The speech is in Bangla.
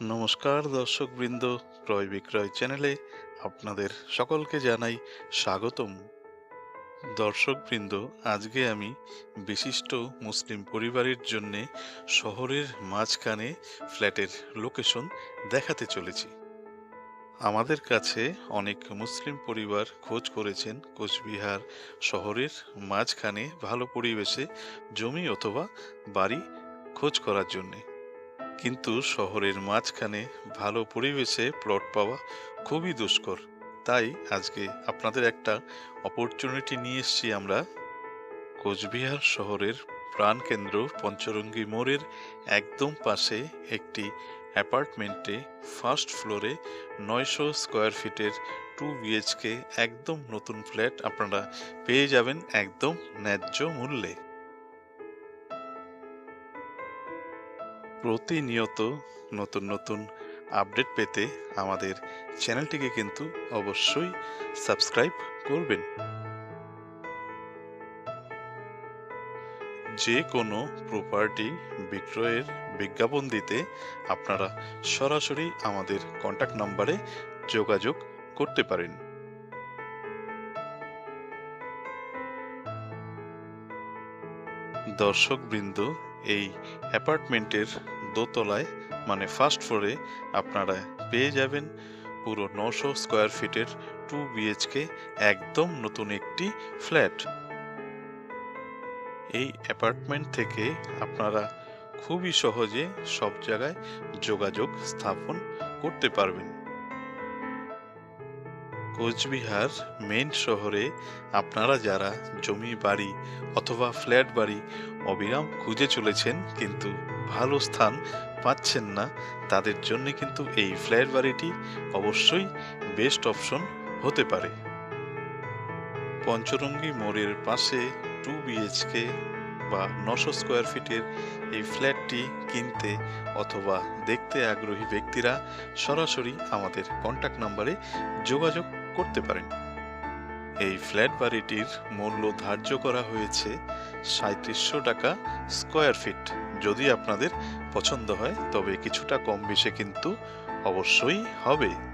নমস্কার দর্শকবৃন্দ, ক্রয় বিক্রয় চ্যানেলে আপনাদের সকলকে জানাই স্বাগতম। দর্শকবৃন্দ, আজকে আমি বিশিষ্ট মুসলিম পরিবারের জন্যে শহরের মাঝখানে ফ্ল্যাটের লোকেশন দেখাতে চলেছি। আমাদের কাছে অনেক মুসলিম পরিবার খোঁজ করেছেন কোচবিহার শহরের মাঝখানে ভালো পরিবেশে জমি অথবা বাড়ি খোঁজ করার জন্যে। কিন্তু শহরের মাঝখানে ভালো পরিবেশে প্লট পাওয়া খুবই দুষ্কর। তাই আজকে আপনাদের একটা অপরচুনিটি নিয়ে এসেছি আমরা। কোচবিহার শহরের প্রাণকেন্দ্র পঞ্চরঙ্গী মোড়ের একদম পাশে একটি অ্যাপার্টমেন্টে ফার্স্ট ফ্লোরে নয়শো স্কোয়ার ফিটের টু বিএইচকে একদম নতুন ফ্ল্যাট আপনারা পেয়ে যাবেন একদম ন্যায্য মূল্যে। প্রতিনিয়ত নতুন নতুন আপডেট পেতে আমাদের চ্যানেলটিকে কিন্তু অবশ্যই সাবস্ক্রাইব করবেন। যে কোনো প্রপার্টি বিক্রয়ের বিজ্ঞাপন দিতে আপনারা সরাসরি আমাদের কন্ট্যাক্ট নাম্বারে যোগাযোগ করতে পারেন। দর্শকবৃন্দ এই অ্যাপার্টমেন্টের দোতলায় মানে ফার্স্ট ফ্লোরে আপনারা পেয়ে যাবেন পুরো নশো স্কোয়ার ফিটের টু বিএইচকে একদম নতুন একটি ফ্ল্যাট এই অ্যাপার্টমেন্ট থেকে আপনারা খুবই সহজে সব জায়গায় যোগাযোগ স্থাপন করতে পারবেন। কোচবিহার মেন শহরে আপনারা যারা জমি বাড়ি অথবা ফ্ল্যাট বাড়ি অবিরাম খুঁজে চলেছেন, কিন্তু ভালো স্থান পাচ্ছেন না। তাদের জন্য কিন্তু এই ফ্ল্যাট বাড়িটি অবশ্যই বেস্ট অপশন হতে পারে। পঞ্চরঙ্গী মোড়ের পাশে টু বিএইচকে বা নশো স্কোয়ার ফিটের এই ফ্ল্যাটটি কিনতে অথবা দেখতে আগ্রহী ব্যক্তিরা সরাসরি আমাদের কন্ট্যাক্ট নাম্বারে যোগাযোগ করতে পারেন। এই ফ্ল্যাট বাড়িটির মূল্য ধার্য করা হয়েছে সাঁত্রিশশো টাকা স্কোয়ার ফিট যদি আপনাদের পছন্দ হয়, তবে কিছুটা কম বেশি কিন্তু অবশ্যই হবে।